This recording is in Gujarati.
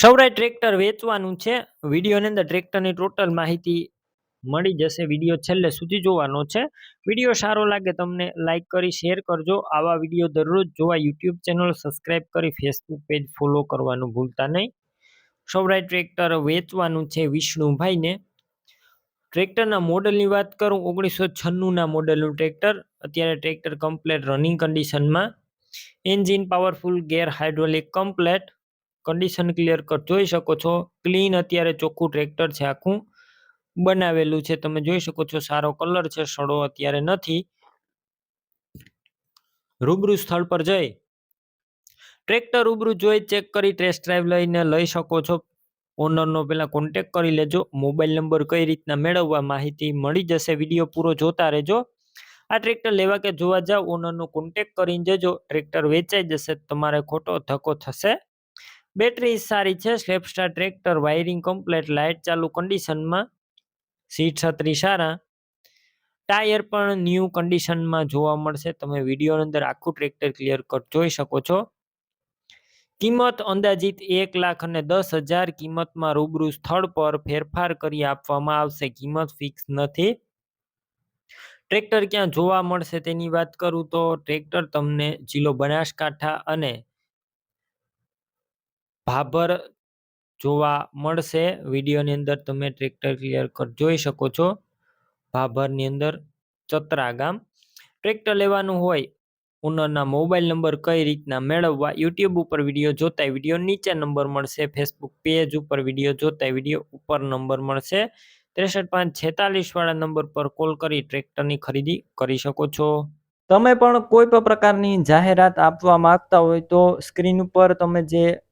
સૌરાય ટ્રેક્ટર વેચવાનું છે. વિડીયોની અંદર ટ્રેક્ટરની ટોટલ માહિતી મળી જશે. વીડિયો છેલ્લે સુધી જોવાનો છે. વીડિયો સારો લાગે તમને લાઇક કરી શેર કરજો. આવા વીડિયો દરરોજ જોવા યુટ્યુબ ચેનલ સબસ્ક્રાઇબ કરી ફેસબુક પેજ ફોલો કરવાનું ભૂલતા નહીં. સૌરાય ટ્રેક્ટર વેચવાનું છે વિષ્ણુભાઈને. ટ્રેક્ટરના મોડલની વાત કરું, ઓગણીસો છન્નુંના મોડલનું ટ્રેક્ટર. અત્યારે ટ્રેક્ટર કમ્પ્લેટ રનિંગ કન્ડિશનમાં engine powerful gear hydraulic complete condition clear cut જોઈ શકો છો. ક્લીન અત્યારે ચોખ્ખું ટ્રેક્ટર છે, આખું બનાવેલું છે. તમે જોઈ શકો છો, સારો કલર છે, સડો અત્યારે નથી. રૂબરૂ સ્થળ પર જઈ. ટ્રેક્ટર રૂબરૂ જોઈ ચેક કરી ટેસ્ટ ડ્રાઈવ લઈને લઈ શકો છો. ઓનરનો પહેલાં કોન્ટેક કરી લેજો. મોબાઈલ નંબર કઈ રીતના મેળવવા, માહિતી મળી જશે. વીડિયો પૂરો જોતા રહેજો. આ ટ્રેક્ટર લેવા કે જોવા જાવ ઓનરનો કોન્ટેક કરીને જજો. ટ્રેક્ટર વેચાઈ જશે, તમારે ખોટો ધક્કો થશે. બેટરી સારી છે સ્લેપસ્ટાર ટ્રેક્ટર વાયરિંગ કમ્પ્લેટ લાઇટ ચાલુ કન્ડિશનમાં સીટ છત્રી સારા. ટાયર પણ ન્યૂ કન્ડિશનમાં જોવા મળશે, તમે વિડીયોની અંદર આખું ટ્રેક્ટર ક્લિયર કટ જોઈ શકો છો. કિંમત અંદાજિત એક લાખ અને દસ હજાર કિંમતમાં રૂબરૂ સ્થળ પર ફેરફાર કરી આપવામાં આવશે, કિંમત ફિક્સ નથી. ટ્રેક્ટર ક્યાં જોવા મળશે તેની વાત કરું તો ટ્રેક્ટર તમને જિલ્લો બનાસકાંઠા અને ભાભર જોવા મળશે. વિડીયોની અંદર તમે ટ્રેક્ટર ક્લિયર કટ જોઈ શકો છો. ભાભરની અંદર ચતરા ગામ. ટ્રેક્ટર લેવાનું હોય ઓનરના મોબાઈલ નંબર કઈ રીતના મેળવવા યુટ્યુબ ઉપર વીડિયો જોતા વીડિયો નીચે નંબર મળશે. ફેસબુક પેજ ઉપર વીડિયો જોતા વીડિયો ઉપર નંબર મળશે. ત્રેસઠ પાંચ છેતાલીસ વાળા નંબર પર કોલ કરી ટ્રેક્ટરની ખરીદી કરી શકો છો. તમે પણ કોઈ પણ પ્રકારની જાહેરાત આપવા માંગતા હોય તો સ્ક્રીન ઉપર તમે જે